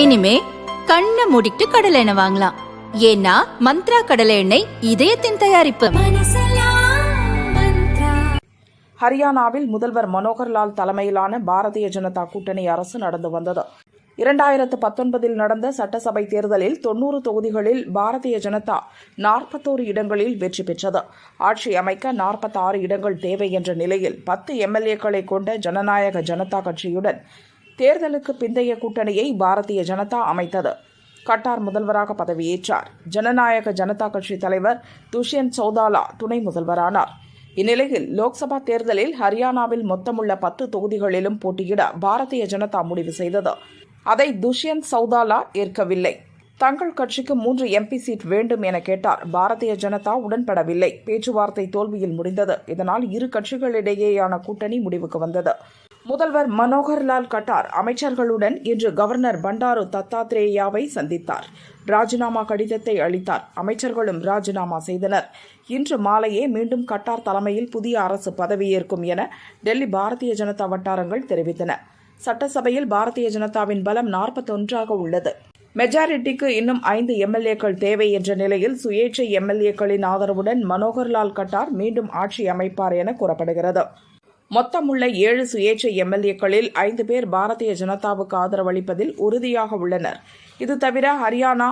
இனிமே கண்ணை மூடிட்டு கடலை எண்ணெய் வாங்கலாம். ஏன்னா மந்த்ரா கடலை எண்ணெய் இதயத்தின் தயாரிப்பு. ஹரியானாவில் முதல்வர் மனோகர்லால் தலைமையிலான பாரதிய ஜனதா கூட்டணி அரசு நடந்து வந்தது. இரண்டாயிரத்து பத்தொன்பதில் நடந்த சட்டசபை தேர்தலில் தொன்னூறு தொகுதிகளில் பாரதிய ஜனதா நாற்பத்தோரு இடங்களில் வெற்றி பெற்றது. ஆட்சி அமைக்க நாற்பத்தாறு இடங்கள் தேவை என்ற நிலையில் பத்து எம்எல்ஏக்களை கொண்ட ஜனநாயக ஜனதா கட்சியுடன் தேர்தலுக்கு பிந்தைய கூட்டணியை பாரதிய ஜனதா அமைத்தது. கட்டார் முதல்வராக பதவியேற்றார். ஜனநாயக ஜனதா கட்சி தலைவர் துஷ்யந்த் சௌதாலா துணை முதல்வரானார். இந்நிலையில் லோக்சபா தேர்தலில் ஹரியானாவில் மொத்தமுள்ள பத்து தொகுதிகளிலும் போட்டியிட பாரதிய ஜனதா முடிவு செய்தது. அதை துஷ்யந்த் சௌதாலா ஏற்கவில்லை. தங்கள் கட்சிக்கு மூன்று எம்பி சீட் வேண்டும் என கேட்டார். பாரதிய ஜனதா உடன்படவில்லை. பேச்சுவார்த்தை தோல்வியில் முடிந்தது. இதனால் இரு கட்சிகளிடையேயான கூட்டணி முடிவுக்கு வந்தது. முதல்வர் மனோகர்லால் கட்டார் அமைச்சர்களுடன் இன்று கவர்னர் பண்டாரு தத்தாத்ரேயாவை சந்தித்தார். ராஜினாமா கடிதத்தை அளித்தார். அமைச்சர்களும் ராஜினாமா செய்தனர். இன்று மாலையே மீண்டும் கட்டார் தலைமையில் புதிய அரசு பதவியேற்கும் என டெல்லி பாரதிய ஜனதா வட்டாரங்கள் தெரிவித்தன. சட்டசபையில் பாரதிய ஜனதாவின் பலம் நாற்பத்தொன்றாக உள்ளது. மெஜாரிட்டிக்கு இன்னும் ஐந்து எம்எல்ஏக்கள் தேவை என்ற நிலையில் சுயேட்சை எம்எல்ஏக்களின் ஆதரவுடன் மனோகர்லால் கட்டார் மீண்டும் ஆட்சி அமைப்பார் என கூறப்படுகிறது. மொத்தமுள்ள ஏழு சுயேட்சை எம்எல்ஏக்களில் ஐந்து பேர் பாரதிய ஜனதாவுக்கு ஆதரவளிப்பதில் உறுதியாக உள்ளனர். இது தவிர ஹரியானா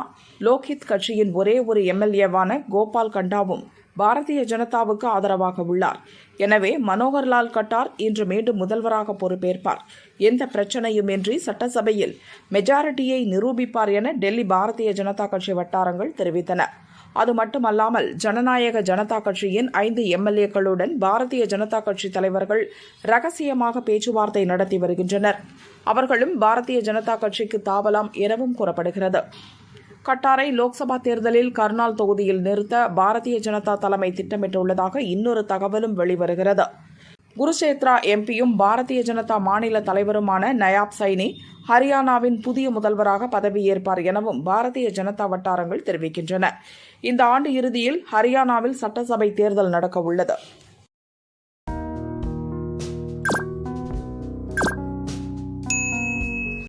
லோக்ஹித் கட்சியின் ஒரே ஒரு எம்எல்ஏவான கோபால் கண்டாவும் பாரதிய ஜனதாவுக்கு ஆதரவாக உள்ளார். எனவே மனோகர்லால் கட்டார் இன்று மீண்டும் முதல்வராக பொறுப்பேற்பார். எந்த பிரச்சனையுமின்றி சட்டசபையில் மெஜாரிட்டியை நிரூபிப்பார் என டெல்லி பாரதிய ஜனதா கட்சி வட்டாரங்கள் தெரிவித்தன. அது மட்டுமல்லாமல் ஜனநாயக ஜனதா கட்சியின் ஐந்து எம்எல்ஏக்களுடன் பாரதிய ஜனதா கட்சி தலைவர்கள் ரகசியமாக பேச்சுவார்த்தை நடத்தி வருகின்றனர். அவர்களும் பாரதிய ஜனதா கட்சிக்கு தாவலாம் எனவும் கூறப்படுகிறது. கட்டாரை லோக்சபா தேர்தலில் கர்னால் தொகுதியில் நிறுத்த பாரதிய ஜனதா தலைமை திட்டமிட்டுள்ளதாக இன்னொரு தகவலும் வெளிவருகிறது. குருஷேத்ரா எம்பியும் பாரதிய ஜனதா மாநில தலைவருமான நயாப் சைனி ஹரியானாவின் புதிய முதல்வராக பதவியேற்பார் எனவும் பாரதிய ஜனதா வட்டாரங்கள் தெரிவிக்கின்றன. இந்த ஆண்டு இறுதியில் ஹரியானாவில் சட்டசபை தேர்தல் நடக்க உள்ளது